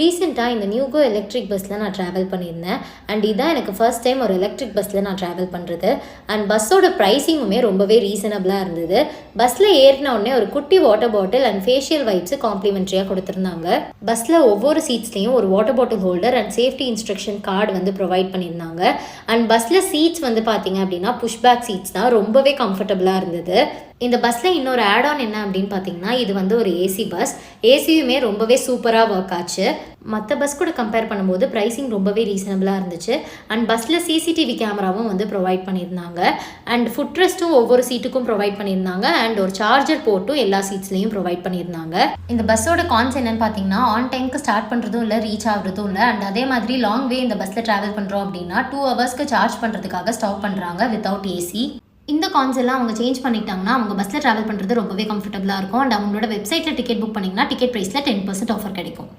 ரீசெண்டாக இந்த நியூகோ எலக்ட்ரிக் பஸ்ஸில் நான் ட்ராவல் பண்ணியிருந்தேன். அண்ட் இதான் எனக்கு ஃபர்ஸ்ட் டைம் ஒரு எலக்ட்ரிக் பஸ்ஸில் நான் ட்ராவல் பண்ணுறது அண்ட் பஸ்ஸோட ப்ரைஸிங்குமே ரொம்பவே ரீசனபிளாக இருந்தது. பஸ்ஸில் ஏறின உடனே ஒரு குட்டி water bottle and facial wipes காம்ப்ளிமெண்ட்ரியாக கொடுத்துருந்தாங்க. பஸ்ஸில் ஒவ்வொரு சீட்ஸ்லேயும் ஒரு water bottle holder and safety instruction card வந்து ப்ரொவைட் பண்ணியிருந்தாங்க. அண்ட் பஸ்ஸில் சீட்ஸ் வந்து பார்த்தீங்க அப்படின்னா புஷ்பேக் சீட்ஸ் தான் ரொம்பவே கம்ஃபர்டபுளாக இருந்தது. இந்த பஸ்ஸில் இன்னொரு ஆட் ஆன் என்ன அப்படின்னு பார்த்தீங்கன்னா இது வந்து ஒரு ஏசி பஸ் ஏசியுமே ரொம்பவே சூப்பராக ஒர்க் ஆச்சு. மற்ற பஸ் கூட கம்பேர் பண்ணும்போது ப்ரைஸிங் ரொம்பவே ரீசனபிளாக இருந்துச்சு. அண்ட் பஸ்ஸில் சிசிடிவி கேமராவும் வந்து ப்ரொவைட் பண்ணியிருந்தாங்க. அண்ட் ஃபுட் ரெஸ்ட்டும் ஒவ்வொரு சீட்டுக்கும் ப்ரொவைட் பண்ணியிருந்தாங்க. அண்ட் ஒரு சார்ஜர் போட்டும் எல்லா சீட்ஸ்லையும் ப்ரொவைட் பண்ணியிருந்தாங்க. இந்த பஸ்ஸோட கான்ஸ் என்னன்னு பார்த்தீங்கன்னா ஆன் டைம்க்கு ஸ்டார்ட் பண்ணுறதும் இல்லை ரீச் ஆகுறதும் இல்லை. அண்ட் அதே மாதிரி லாங் வே இந்த பஸ்ஸில் ட்ராவல் பண்ணுறோம் அப்படின்னா டூ ஹவர்ஸ்க்கு சார்ஜ் பண்ணுறதுக்காக ஸ்டாப் பண்ணுறாங்க வித்தவுட் ஏசி இந்த கான்ஸ் எல்லாம் அவங்க சேஞ்ச் பண்ணிட்டாங்கன்னா அவங்க பஸ்ஸில் ட்ராவல் பண்ணுறது ரொம்பவே கம்ஃபர்டபுளாக இருக்கும். அண்ட் அவங்களோட வெப்சைட்டில் டிக்கெட் புக் பண்ணிங்கன்னா டிக்கெட் ப்ரைஸில் டென் பர்சன்ட் ஆஃபர் கிடைக்கும்.